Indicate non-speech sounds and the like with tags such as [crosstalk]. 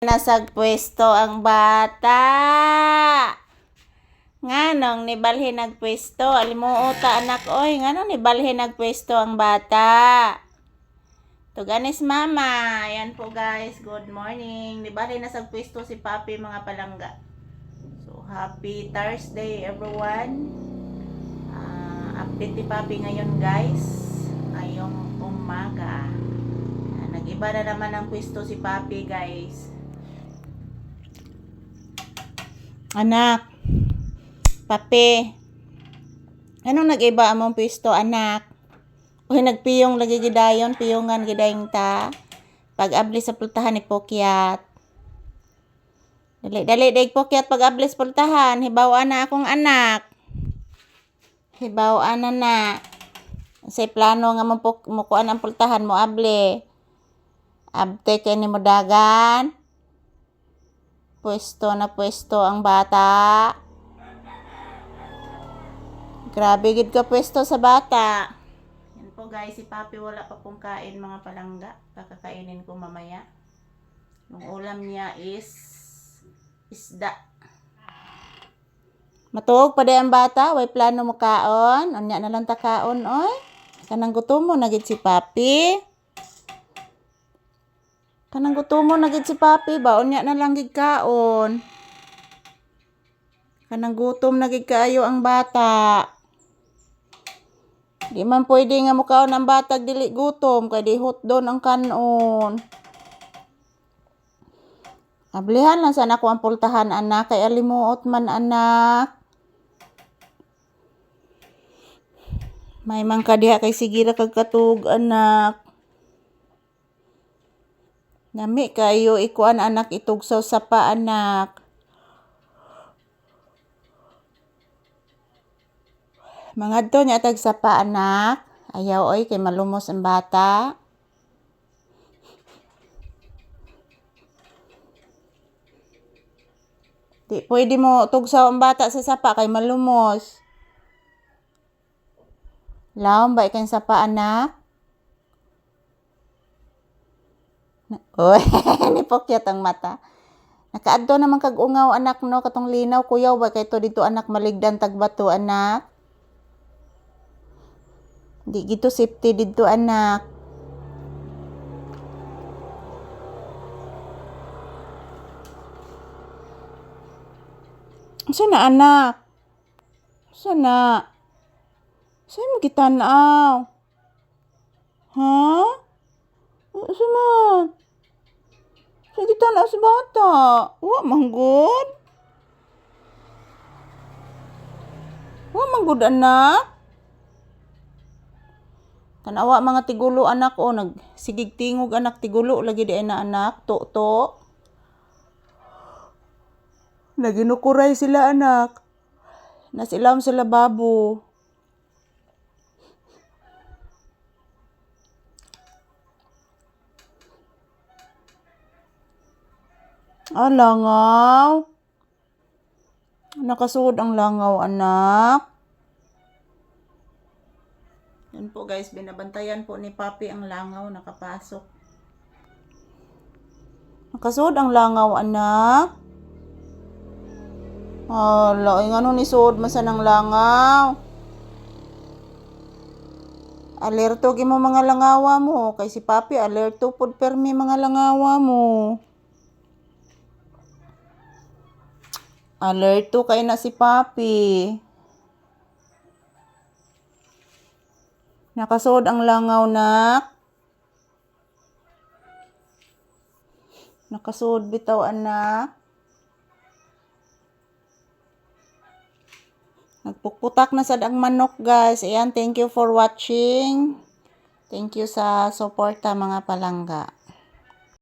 Nasag pwesto ang bata. Nganong ni balhin nagpwesto? Alimuota anak oy, nganong ni balhin nagpwesto ang bata? Tuganis mama. Ayan po guys, good morning. Ni balhin nasag pwesto si Papi mga palangga. So happy Thursday everyone. Ah, update ni Papi ngayon guys. Ngayong umaga. Ah, Nag-iba na naman ang pwesto si Papi guys. Anak. Pape. Anong nag-iba among pwesto, anak? Uy, nagpiyong lagi gidayon, piyongan gidayong ta. Pag abli sa pultahan ni Pokyat. Dali, dali, dali, Pokyat, pag abli sa pultahan, hibawaan na akong anak. Hibawaan na na. Sa plano nga mo mukuan ang pultahan mo, abli. Abte kay ni mo dagan. Pwesto na pwesto ang bata. Grabe gid ka pwesto sa bata. Yan po guys, si Papi wala pa pong kain mga palangga. Kakakainin ko mamaya. Yung ulam niya is isda. Matuog pa ang bata, way plano mo kaon. Anya na lang ta kaon, oy. Kanang gutom mo na gid si Papi. Kanang gutom mo na si Papi, baon niya na lang gid. Kanang gutom na gid kaayo ang bata. Di man pwede nga mukaon ang bata dili gutom kay di hot doon ang kanon. Ablihan lang sana ko ang pultahan anak kay alimuot man anak. May man ka diha kay sigira kag katug anak. Nami kayo ikuan anak itugsaw sa pa anak. Mga to niya tag sa pa. Ayaw oy kay malumos ang bata. Di pwede mo tugsaw ang bata sa sapa kay malumos. Laom ba ikan sapa anak? Oy, [laughs] nipokyat ang mata. Nakaadto naman kag ungaw anak no katong linaw kuyaw ba kay to dito anak maligdan tagbato anak. Di gito safety dito anak. Sana anak? Sana? Saan mo kitanaw? Ha? Sana? Kitanaw sa bata? Wa manggod? Wa manggod anak? Tanawa mga tigulo anak o nag sigig tingog anak tigulo lagi di na anak to to. Naginukuray sila anak. Nasilam sila babo. Ah, langaw. Nakasuod ang langaw, anak. Yan po guys, binabantayan po ni Papi ang langaw nakapasok. Nakasuod ang langaw, anak. Hala, ay ano ni suod masan ang langaw. Alerto gi mo mga langawa mo. Kay si Papi, alerto pod permi mga langawa mo. Alerto kay na si Papi. Nakasuod ang langaw nak. Nakasuod bitaw anak. Nagpukputak na sad ang manok guys. Ayan, thank you for watching. Thank you sa suporta mga palangga.